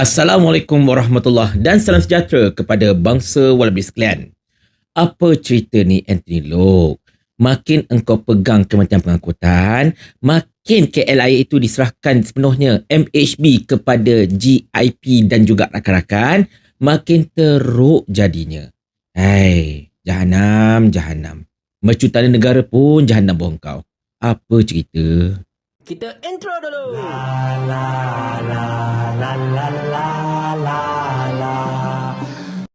Assalamualaikum warahmatullahi dan salam sejahtera kepada bangsa walabi sekalian. Apa cerita ni Anthony Lok? Makin engkau pegang Kementerian Pengangkutan, makin KLIA itu diserahkan sepenuhnya MHB kepada GIP dan juga rakan-rakan, makin teruk jadinya. Hai, jahanam, jahanam. Mercu tanah negara pun jahanam bawah kau. Apa cerita? Kita intro dulu.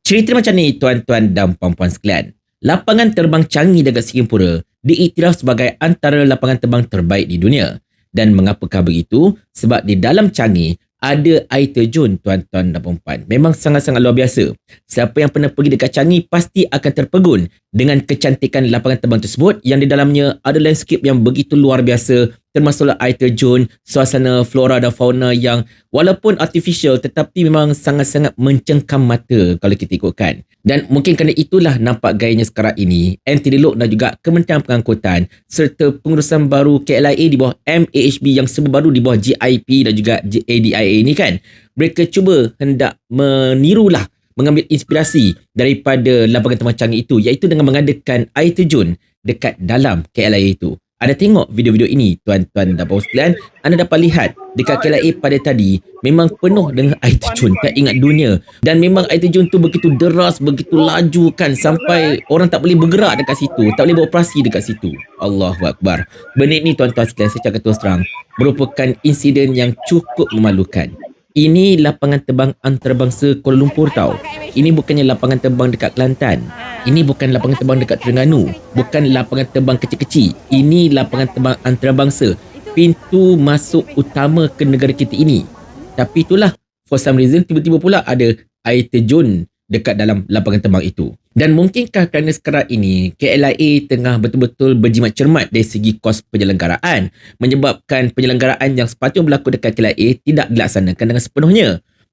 Cerita macam ni tuan-tuan dan puan-puan sekalian. Lapangan terbang Changi dekat Singapura diiktiraf sebagai antara lapangan terbang terbaik di dunia. Dan mengapakah begitu? Sebab di dalam Changi ada air terjun tuan-tuan dan puan-puan. Memang sangat-sangat luar biasa. Siapa yang pernah pergi dekat Changi pasti akan terpegun dengan kecantikan lapangan terbang tersebut yang di dalamnya ada landscape yang begitu luar biasa termasuklah air terjun, suasana flora dan fauna yang walaupun artificial tetapi memang sangat-sangat mencengkam mata kalau kita ikutkan. Dan mungkin kerana itulah nampak gayanya sekarang ini, Anthony Lok dan juga Kementerian Pengangkutan serta pengurusan baru KLIA di bawah MAHB yang baru di bawah GIP dan juga ADIA ini kan. Mereka cuba hendak menirulah mengambil inspirasi daripada lapangan terbang canggih itu iaitu dengan mengadakan air terjun dekat dalam KLIA itu. Anda tengok video-video ini tuan-tuan dan puan sekalian, anda dapat lihat dekat KLIA pada tadi memang penuh dengan air terjun tak ingat dunia dan memang air terjun tu begitu deras, begitu laju kan sampai orang tak boleh bergerak dekat situ, tak boleh beroperasi dekat situ. Allahu akbar. Benda ni tuan-tuan sekalian saya cakap terus terang merupakan insiden yang cukup memalukan. Ini lapangan terbang antarabangsa Kuala Lumpur tau. Ini bukannya lapangan terbang dekat Kelantan. Ini bukan lapangan terbang dekat Terengganu. Bukan lapangan terbang kecil-kecil. Ini lapangan terbang antarabangsa. Pintu masuk utama ke negara kita ini. Tapi itulah, for some reason, tiba-tiba pula ada air terjun dekat dalam lapangan terbang itu. Dan mungkinkah kerana sekarang ini, KLIA tengah betul-betul berjimat cermat dari segi kos penyelenggaraan, menyebabkan penyelenggaraan yang sepatutnya berlaku dekat KLIA tidak dilaksanakan dengan sepenuhnya.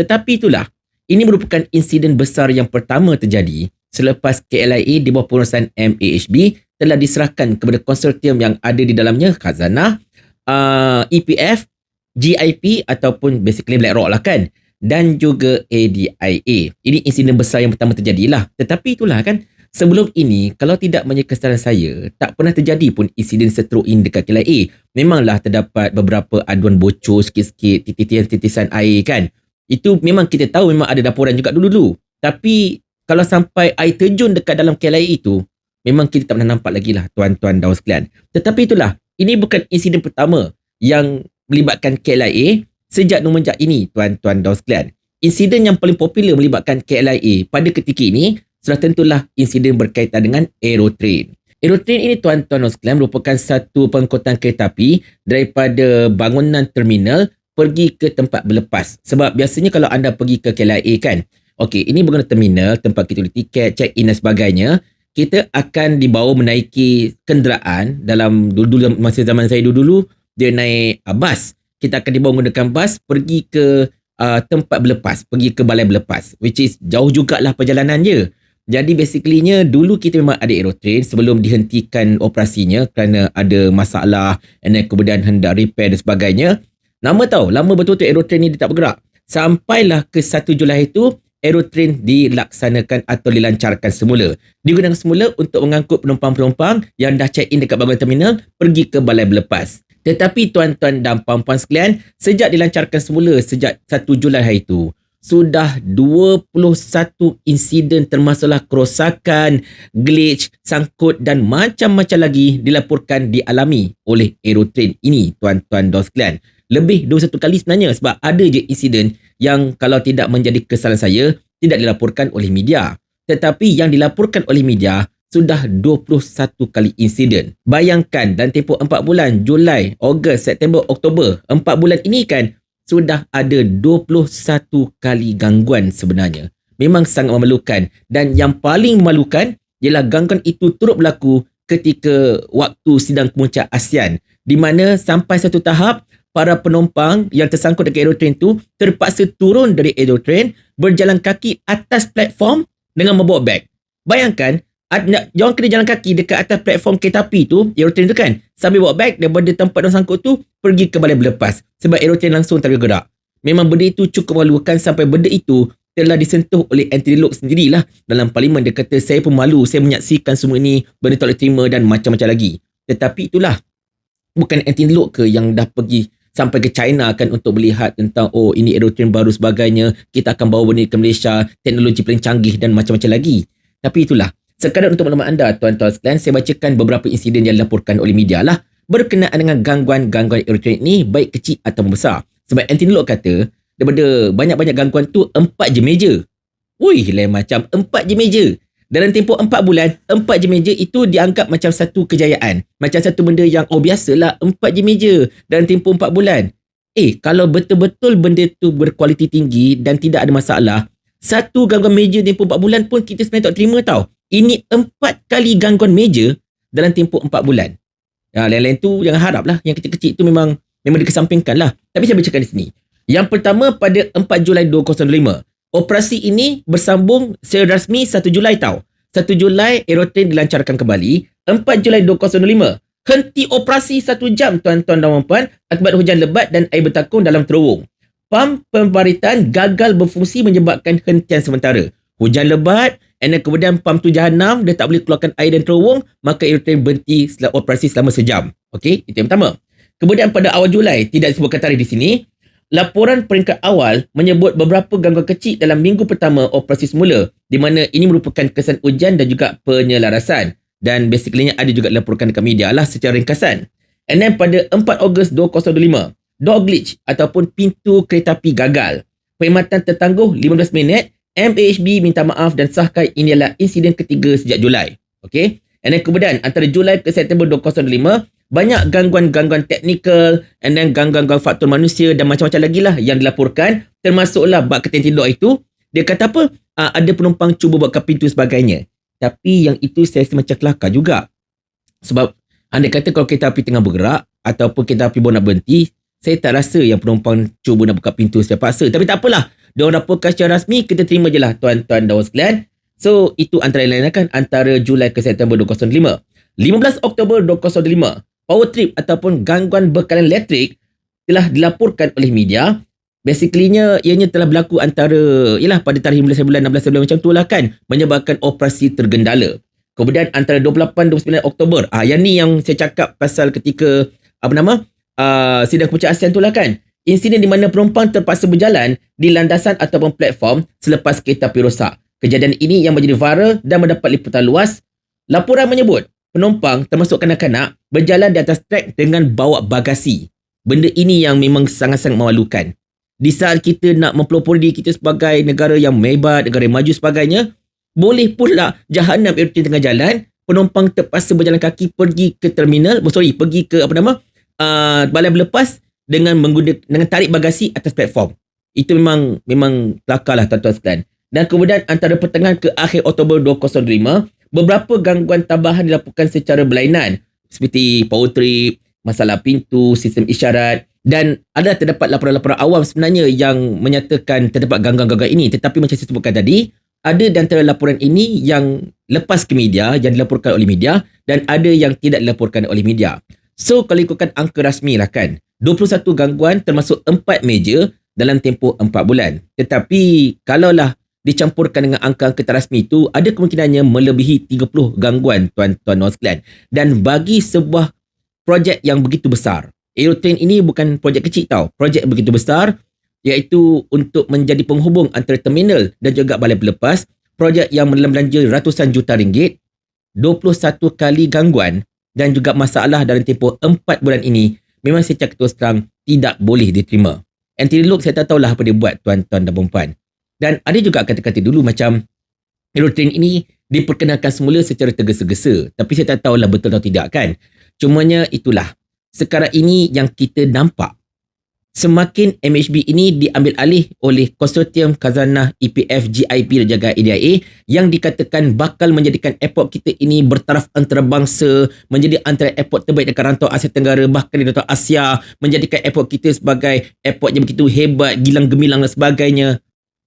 Tetapi itulah, ini merupakan insiden besar yang pertama terjadi selepas KLIA di bawah pengurusan MAHB telah diserahkan kepada konsortium yang ada di dalamnya Khazanah, uh, EPF, GIP ataupun basically BlackRock lah kan dan juga ADIA. Ini insiden besar yang pertama terjadilah. Tetapi itulah kan sebelum ini kalau tidak menyekestaran saya tak pernah terjadi pun insiden seteruk ini dekat KLIA. Memanglah terdapat beberapa aduan bocor sikit-sikit titisan-titisan air kan. Itu memang kita tahu memang ada laporan juga dulu-dulu. Tapi kalau sampai air terjun dekat dalam KLIA itu, memang kita tak pernah nampak lagi lah tuan-tuan dan sekalian. Tetapi itulah, ini bukan insiden pertama yang melibatkan KLIA sejak numenjak ini tuan-tuan dan sekalian. Insiden yang paling popular melibatkan KLIA pada ketika ini sudah tentulah insiden berkaitan dengan Aerotrain. Aerotrain ini tuan-tuan dan sekalian merupakan satu pengangkutan kereta api daripada bangunan terminal pergi ke tempat berlepas. Sebab biasanya kalau anda pergi ke KLIA kan, Okey, ini berguna terminal, tempat kita beli tiket, check in dan sebagainya. Kita akan dibawa menaiki kenderaan dalam dulu-dulu masa zaman saya dulu-dulu dia naik uh, bas. Kita akan dibawa menggunakan bas pergi ke uh, tempat berlepas, pergi ke balai berlepas which is jauh jugalah perjalanan dia. Jadi basicallynya dulu kita memang ada aerotrain sebelum dihentikan operasinya kerana ada masalah and then kemudian hendak repair dan sebagainya. Lama tau, lama betul-betul aerotrain ni dia tak bergerak. Sampailah ke 1 Julai itu aerotrain dilaksanakan atau dilancarkan semula. Digunakan semula untuk mengangkut penumpang-penumpang yang dah check in dekat bangunan terminal pergi ke balai berlepas. Tetapi tuan-tuan dan puan-puan sekalian, sejak dilancarkan semula sejak 1 Julai hari itu, sudah 21 insiden termasuklah kerosakan, glitch, sangkut dan macam-macam lagi dilaporkan dialami oleh aerotrain ini tuan-tuan dan sekalian. Lebih 21 kali sebenarnya sebab ada je insiden yang kalau tidak menjadi kesalahan saya tidak dilaporkan oleh media. Tetapi yang dilaporkan oleh media sudah 21 kali insiden. Bayangkan dan tempoh 4 bulan, Julai, Ogos, September, Oktober, 4 bulan ini kan sudah ada 21 kali gangguan sebenarnya. Memang sangat memalukan dan yang paling memalukan ialah gangguan itu turut berlaku ketika waktu sidang kemuncak ASEAN di mana sampai satu tahap para penumpang yang tersangkut dekat aerotrain tu terpaksa turun dari aerotrain berjalan kaki atas platform dengan membawa beg. Bayangkan, jangan kena jalan kaki dekat atas platform kereta api tu, aerotrain tu kan, sambil bawa beg daripada tempat yang sangkut tu, pergi ke balai berlepas. Sebab aerotrain langsung tak bergerak. memang benda itu cukup memalukan sampai benda itu telah disentuh oleh Anthony Locke sendirilah dalam parlimen dia kata saya pun malu saya menyaksikan semua ini benda tak boleh terima dan macam-macam lagi tetapi itulah bukan Anthony Locke ke yang dah pergi sampai ke China kan untuk melihat tentang oh ini aeroplane baru sebagainya kita akan bawa benda ke Malaysia teknologi paling canggih dan macam-macam lagi tapi itulah sekadar untuk maklumat anda tuan-tuan sekalian saya bacakan beberapa insiden yang dilaporkan oleh media lah berkenaan dengan gangguan-gangguan aeroplane ini baik kecil atau besar sebab Anthony Locke kata daripada banyak-banyak gangguan tu empat je meja. Wih, lain macam empat je meja. Dalam tempoh empat bulan, empat je meja itu dianggap macam satu kejayaan. Macam satu benda yang, oh biasalah, empat je meja dalam tempoh empat bulan. Eh, kalau betul-betul benda tu berkualiti tinggi dan tidak ada masalah, satu gangguan meja tempoh empat bulan pun kita sebenarnya tak terima tau. Ini empat kali gangguan meja dalam tempoh empat bulan. Ya, lain-lain tu jangan harap lah. Yang kecil-kecil tu memang memang dikesampingkan lah. Tapi saya bacakan di sini. Yang pertama pada 4 Julai 2005. Operasi ini bersambung secara rasmi 1 Julai tau. 1 Julai aeroplane dilancarkan kembali. 4 Julai 2005. Henti operasi 1 jam tuan-tuan dan puan akibat hujan lebat dan air bertakung dalam terowong. Pam pembaritan gagal berfungsi menyebabkan hentian sementara. Hujan lebat and then kemudian pam tu jahanam dia tak boleh keluarkan air dan terowong maka aeroplane berhenti operasi selama sejam. Okey, itu yang pertama. Kemudian pada awal Julai, tidak disebutkan tarikh di sini, Laporan peringkat awal menyebut beberapa gangguan kecil dalam minggu pertama operasi semula di mana ini merupakan kesan ujian dan juga penyelarasan dan basically ada juga dilaporkan dekat media lah secara ringkasan. And then pada 4 Ogos 2025, door glitch ataupun pintu kereta api gagal. Perkhidmatan tertangguh 15 minit, MAHB minta maaf dan sahkan ini adalah insiden ketiga sejak Julai. Okay? And then kemudian antara Julai ke September 2025, banyak gangguan-gangguan teknikal and then gangguan-gangguan faktor manusia dan macam-macam lagi lah yang dilaporkan termasuklah bak ketensi dok itu dia kata apa uh, ada penumpang cuba buka pintu sebagainya tapi yang itu saya rasa macam kelakar juga sebab anda kata kalau kereta api tengah bergerak ataupun kereta api baru nak berhenti saya tak rasa yang penumpang cuba nak buka pintu secara paksa tapi tak apalah dia orang laporkan secara rasmi kita terima je lah tuan-tuan dan sekalian so itu antara lain kan antara Julai ke September 2005 15 Oktober 2005 power trip ataupun gangguan bekalan elektrik telah dilaporkan oleh media. Basically-nya ianya telah berlaku antara ialah pada tarikh 15 bulan 16 bulan macam tu lah kan menyebabkan operasi tergendala. Kemudian antara 28 29 Oktober, ah yang ni yang saya cakap pasal ketika apa nama? Uh, sidang keputusan ASEAN tu lah kan. Insiden di mana penumpang terpaksa berjalan di landasan ataupun platform selepas kereta api rosak. Kejadian ini yang menjadi viral dan mendapat liputan luas. Laporan menyebut penumpang termasuk kanak-kanak berjalan di atas trek dengan bawa bagasi. Benda ini yang memang sangat-sangat memalukan. Di saat kita nak mempelopori diri kita sebagai negara yang mebat, negara yang maju sebagainya, boleh pula jahanam aeroplane tengah jalan, penumpang terpaksa berjalan kaki pergi ke terminal, sorry, pergi ke apa nama, uh, balai berlepas dengan menggunakan dengan tarik bagasi atas platform. Itu memang memang kelakar lah tuan-tuan sekalian. Dan kemudian antara pertengahan ke akhir Oktober 2005, beberapa gangguan tambahan dilaporkan secara berlainan seperti power trip, masalah pintu, sistem isyarat dan ada terdapat laporan-laporan awam sebenarnya yang menyatakan terdapat gangguan-gangguan ini tetapi macam saya sebutkan tadi ada di antara laporan ini yang lepas ke media yang dilaporkan oleh media dan ada yang tidak dilaporkan oleh media. So kalau ikutkan angka rasmi lah kan. 21 gangguan termasuk 4 meja dalam tempoh 4 bulan. Tetapi kalaulah dicampurkan dengan angka-angka rasmi itu ada kemungkinannya melebihi 30 gangguan tuan-tuan dan sekalian. Dan bagi sebuah projek yang begitu besar. Aerotrain ini bukan projek kecil tau. Projek begitu besar iaitu untuk menjadi penghubung antara terminal dan juga balai pelepas. Projek yang menelan belanja ratusan juta ringgit. 21 kali gangguan dan juga masalah dalam tempoh 4 bulan ini memang cakap terus terang tidak boleh diterima Anthony Luke saya tak tahulah apa dia buat tuan-tuan dan perempuan dan ada juga kata-kata dulu macam aeroplane ini diperkenalkan semula secara tergesa-gesa. Tapi saya tak tahulah betul atau tidak kan. Cumanya itulah. Sekarang ini yang kita nampak. Semakin MHB ini diambil alih oleh konsortium Kazanah EPF GIP dan jaga ADIA yang dikatakan bakal menjadikan airport kita ini bertaraf antarabangsa, menjadi antara airport terbaik dekat rantau Asia Tenggara bahkan di rantau Asia, menjadikan airport kita sebagai airport yang begitu hebat, gilang gemilang dan sebagainya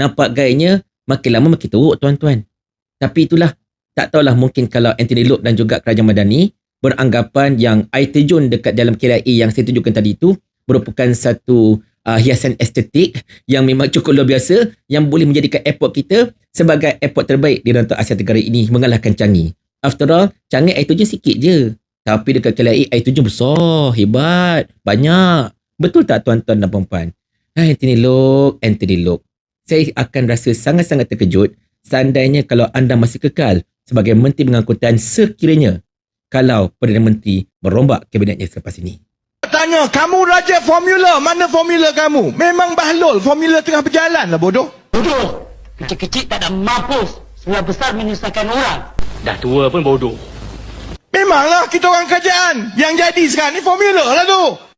nampak gayanya makin lama makin teruk tuan-tuan. Tapi itulah, tak tahulah mungkin kalau Anthony Loke dan juga Kerajaan Madani beranggapan yang air terjun dekat dalam KLIA yang saya tunjukkan tadi itu merupakan satu uh, hiasan estetik yang memang cukup luar biasa yang boleh menjadikan airport kita sebagai airport terbaik di rantau Asia Tenggara ini mengalahkan Changi. After all, Changi air terjun sikit je. Tapi dekat KLIA air terjun besar, hebat, banyak. Betul tak tuan-tuan dan puan-puan? Ah, Anthony Loke, Anthony Loke. Saya akan rasa sangat-sangat terkejut seandainya kalau anda masih kekal sebagai Menteri Pengangkutan sekiranya kalau Perdana Menteri merombak kabinetnya selepas ini. Tanya, kamu raja formula, mana formula kamu? Memang bahlul, formula tengah berjalan lah bodoh. Bodoh. Kecil-kecil tak ada mampus. Sebelah besar menyusahkan orang. Dah tua pun bodoh. Memanglah kita orang kerajaan. Yang jadi sekarang ni formula lah tu.